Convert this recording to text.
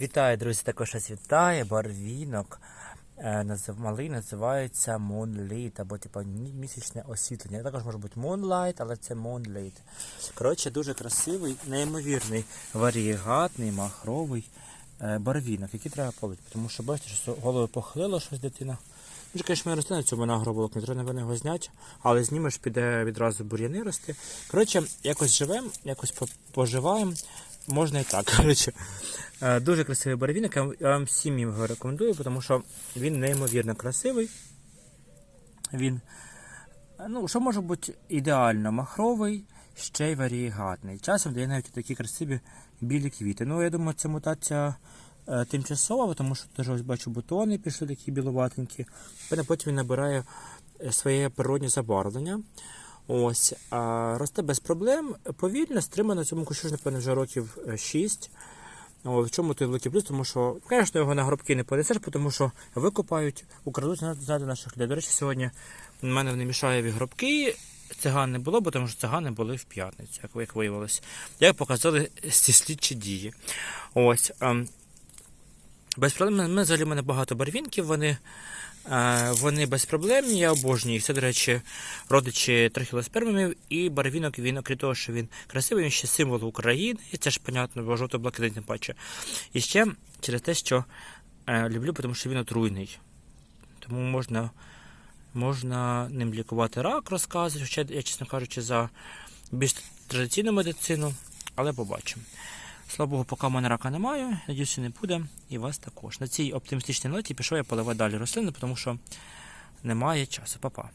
Вітаю, друзі! Також вас вітає барвінок. Е, Малий називається Moonlight, або типу місячне освітлення. Також може бути Moonlight, але це Moonlight. Коротше, дуже красивий, неймовірний, варієгатний, махровий е, барвінок, який треба полити. Тому що бачите, що голову похилило щось дитина. Він ж, звісно, росте на цьому нагроболок, не треба його зняти, але знімеш, піде відразу бур'яни рости. Коротше, якось живемо, якось поживаємо. Можна і так. Коротше, Е, дуже красивий барвінок, я вам- всім його рекомендую, тому що він неймовірно красивий. Він, е, ну, що може бути ідеально махровий, ще й варієгатний. Часом дає навіть такі красиві білі квіти. Ну, я думаю, це мутація е, тимчасова, тому що теж ось бачу бутони пішли такі біловатенькі. Потім він набирає своє природнє забарвлення. Ось, а росте без проблем, повільно, стримано, цьому кущу, напевно, вже років 6. О, в чому той великий плюс? Тому що, звісно, його на гробки не понесеш, тому що викопають, украдуть знаєте, наших людей. До речі, сьогодні в мене в Немішаєві гробки. Циган не було, бо тому що цигани були в п'ятницю, як, виявилось. Як показали ці слідчі дії. Ось. Без проблем. Ми взагалі в мене багато барвінків, вони, е, вони безпроблемні, я обожнюю. Це, до речі, родичі трахілоспермів і барвінок він, окрім того, що він красивий, він ще символ України, і це ж понятно, бо жовто-блакитний тим паче. І ще через те, що е, люблю, тому що він отруйний. Тому можна, можна ним лікувати рак, розказують, хоча я, чесно кажучи, за більш традиційну медицину, але побачимо. Слава Богу, поки мене рака немає, надіюся, не буде, і вас також. На цій оптимістичній ноті пішов я поливати далі рослини, тому що немає часу. Па-па.